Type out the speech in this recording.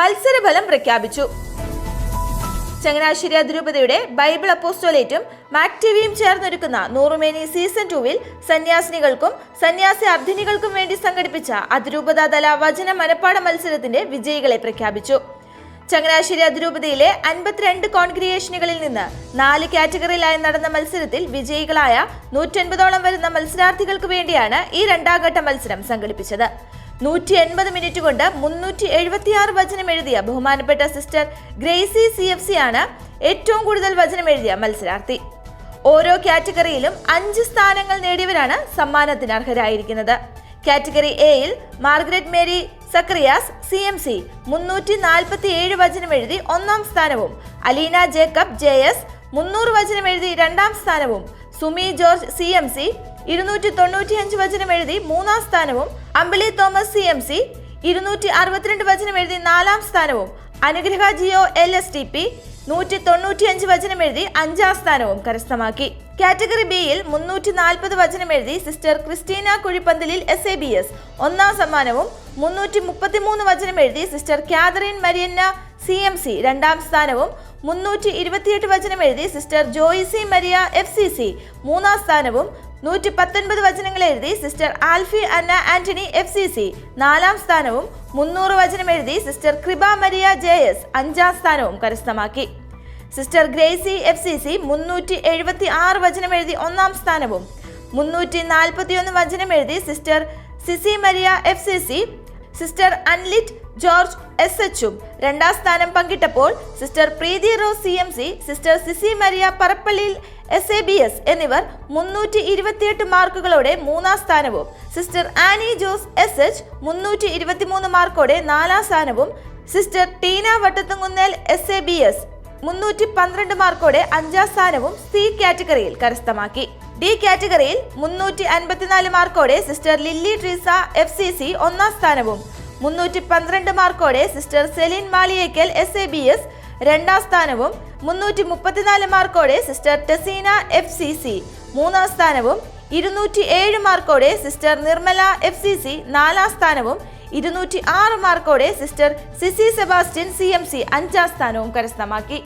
മത്സരഫലം പ്രഖ്യാപിച്ചു. ചങ്ങനാശ്ശേരി അതിരൂപതയുടെ ബൈബിൾ അപ്പോസ്റ്റോലേറ്റും മാക്ടിവിയും ചേർന്നൊരുക്കുന്ന നൂറുമേനി സീസൺ ടൂവിൽ സന്യാസിനികൾക്കും സന്യാസി അർദ്ധിനികൾക്കും വേണ്ടി സംഘടിപ്പിച്ച അതിരൂപതാതല വചന മനപ്പാട മത്സരത്തിന്റെ വിജയികളെ പ്രഖ്യാപിച്ചു. ചങ്ങനാശ്ശേരി അതിരൂപതയിലെ അൻപത്തിരണ്ട് കോൺഗ്രിയേഷനുകളിൽ നിന്ന് നാല് കാറ്റഗറിയിലായി നടന്ന മത്സരത്തിൽ വിജയികളായ നൂറ്റൻപതോളം വരുന്ന മത്സരാർത്ഥികൾക്ക് വേണ്ടിയാണ് ഈ രണ്ടാം ഘട്ട മത്സരം സംഘടിപ്പിച്ചത്. നൂറ്റി എൺപത് മിനിറ്റ് കൊണ്ട് മുന്നൂറ്റി എഴുപത്തിയാറ് വചനം എഴുതിയ ബഹുമാനപ്പെട്ട sister Gracy C F C ആണ് ഏറ്റവും കൂടുതൽ വചനം എഴുതിയ മത്സരാർത്ഥി. ഓരോ കാറ്റഗറിയിലും അഞ്ച് സ്ഥാനങ്ങൾ നേടിയവരാണ് സമ്മാനത്തിന് അർഹരായിരിക്കുന്നത്. കാറ്റഗറി എയിൽ Margaret Mary Zacharias C M C മുന്നൂറ്റി നാൽപ്പത്തി ഏഴ് വചനം എഴുതി ഒന്നാം സ്ഥാനവും അലീന ജേക്കബ് ജെ എസ് മുന്നൂറ് വചനം എഴുതി രണ്ടാം സ്ഥാനവും Sumi George C M C ഇരുന്നൂറ്റി തൊണ്ണൂറ്റിയഞ്ച് വചനം എഴുതി മൂന്നാം സ്ഥാനവും Ambili Thomas C M C ഇരുന്നൂറ്റി അറുപത്തിരണ്ട് വചനം എഴുതി നാലാം സ്ഥാനവും Anugraha Jio L S T P നൂറ്റി തൊണ്ണൂറ്റിയഞ്ച് വചനം എഴുതി അഞ്ചാം സ്ഥാനവും കരസ്ഥമാക്കി. കാറ്റഗറി ബിയിൽ മുന്നൂറ്റി നാൽപ്പത് വചനം എഴുതി sister Christina കുഴിപ്പന്തലിൽ S A B S ഒന്നാം സമ്മാനവും മുന്നൂറ്റി മുപ്പത്തിമൂന്ന് വചനം എഴുതി sister Catherine Marianna C M C രണ്ടാം സ്ഥാനവും മുന്നൂറ്റി ഇരുപത്തിയെട്ട് വചനം എഴുതി sister Joycy Maria F C C. മൂന്നാം സ്ഥാനവും നൂറ്റി പത്തൊൻപത് വചനങ്ങൾ എഴുതി sister Alphy Anna Antony F C C. നാലാം സ്ഥാനവും മുന്നൂറ് വചനം എഴുതി സിസ്റ്റർ കൃപ മരിയ ജെ എസ് അഞ്ചാം സ്ഥാനവും കരസ്ഥമാക്കി. Sister Gracy F C C മുന്നൂറ്റി എഴുപത്തി ആറ് വചനം എഴുതി ഒന്നാം സ്ഥാനവും. മുന്നൂറ്റി നാൽപ്പത്തിയൊന്ന് വചനം എഴുതി sister Cissy Maria F C C. Sister Anlit George S എച്ചും രണ്ടാം സ്ഥാനം പങ്കിട്ടപ്പോൾ sister Preethi Rose C M C sister Cissy Maria പറപ്പള്ളിയിൽ S A B S എന്നിവർ മുന്നൂറ്റി ഇരുപത്തിയെട്ട് മാർക്കുകളോടെ മൂന്നാം സ്ഥാനവും sister Annie Jose S H മുന്നൂറ്റി ഇരുപത്തിമൂന്ന് മാർക്കോടെ നാലാം സ്ഥാനവും sister Tina Vattathukunnel S A B S മുന്നൂറ്റി പന്ത്രണ്ട് മാർക്കോടെ അഞ്ചാം സ്ഥാനവും സി കാറ്റഗറിയിൽ കരസ്ഥമാക്കി. ഡി കാറ്റഗറിയിൽ മുന്നൂറ്റി അൻപത്തിനാല് മാർക്കോടെ sister Lilly Treesa F C C ഒന്നാം സ്ഥാനവും മുന്നൂറ്റി പന്ത്രണ്ട് മാർക്കോടെ sister Celine Maliyekkal S A B S രണ്ടാം സ്ഥാനവും മുന്നൂറ്റി മുപ്പത്തിനാല് മാർക്കോടെ sister Teseena F C C മൂന്നാം സ്ഥാനവും ഇരുന്നൂറ്റി ഏഴ് മാർക്കോടെ sister Nirmala F C C നാലാം സ്ഥാനവും ഇരുന്നൂറ്റി ആറ് മാർക്കോടെ sister Cissy Sebastian C M C അഞ്ചാം സ്ഥാനവും കരസ്ഥമാക്കി.